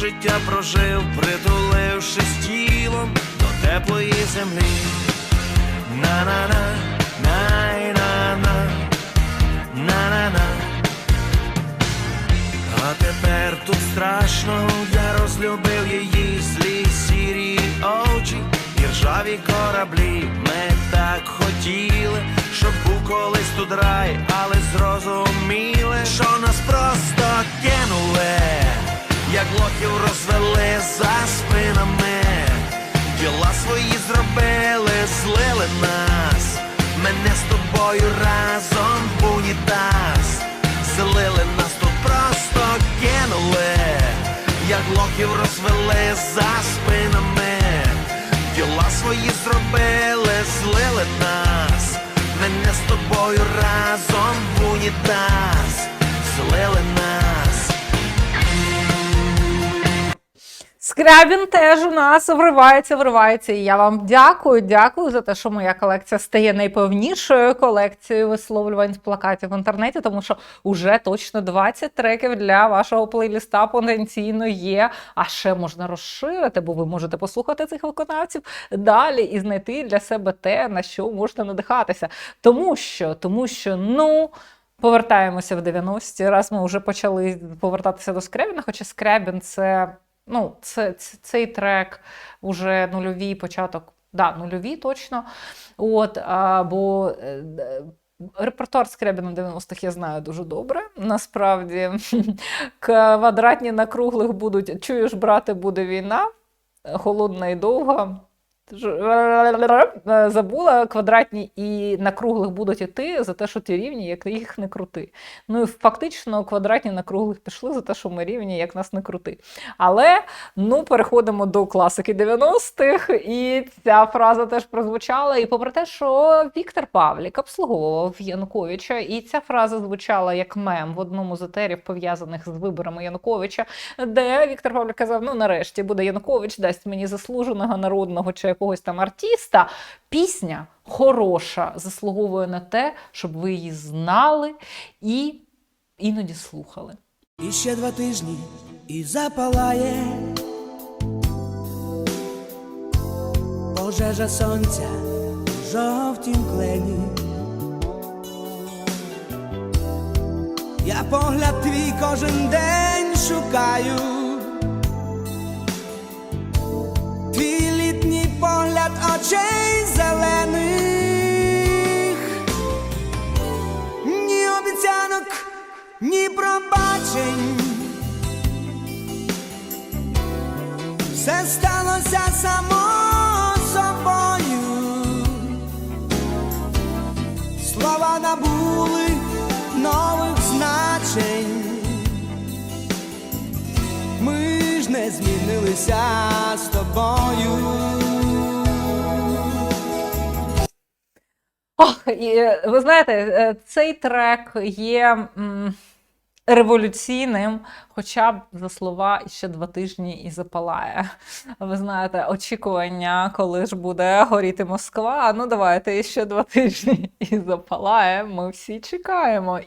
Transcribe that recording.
Півжиття прожив, притулившись тілом до теплої землі. На-на-на, най-на-на, на-на-на. А тепер тут страшно, я розлюбив її злі сірі очі і ржаві кораблі. Ми так хотіли, щоб як лохів розвели за спинами. Діла свої зробили, злили нас. Мене з тобою разом в унітаз. Злили нас тут просто кинули, як лохів розвели за спинами. Діла свої зробили, злили нас. Мене з тобою разом в. Злили нас. Скрябін теж у нас вривається, вривається. І я вам дякую, дякую за те, що моя колекція стає найповнішою колекцією висловлювань з плакатів в інтернеті, тому що уже точно 20 треків для вашого плейліста потенційно є. А ще можна розширити, бо ви можете послухати цих виконавців далі і знайти для себе те, на що можна надихатися. Тому що, тому що, ну. Повертаємося в 90-ті, раз ми вже почали повертатися до Скрябіна, хоча Скрябін це ну, це, це, цей трек уже нульовий початок, да, нульові точно. От, а, бо е, репертуар Скрябіна 90-х я знаю дуже добре. Насправді, квадратні на круглих будуть. Чуєш, брате, буде війна, холодна і довга. Ж- Забула квадратні і на круглих будуть іти за те, що ті рівні, як їх не крути. Ну і фактично квадратні на круглих пішли за те, що ми рівні, як нас не крути. Але ну переходимо до класики 90-х, і ця фраза теж прозвучала. І попри те, що Віктор Павлік обслуговував Януковича, і ця фраза звучала як мем в одному з етерів, пов'язаних з виборами Януковича, де Віктор Павлік казав: ну нарешті буде Янукович, дасть мені заслуженого народного чи якогось там артиста. Пісня хороша, заслуговує на те, щоб ви її знали і іноді слухали. І ще два тижні і запалає пожежа сонця в жовтім клені. Я погляд твій кожен день шукаю. Очей зелених. Ні обіцянок, ні пробачень. Все сталося само собою. Слова набули нових значень. Ми ж не змінилися і, е, ви знаєте, е, цей трек є революційним, хоча б за слова ще два тижні і запалає. Ви знаєте, очікування, коли ж буде горіти Москва. Ну давайте ще два тижні і запалає. Ми всі чекаємо.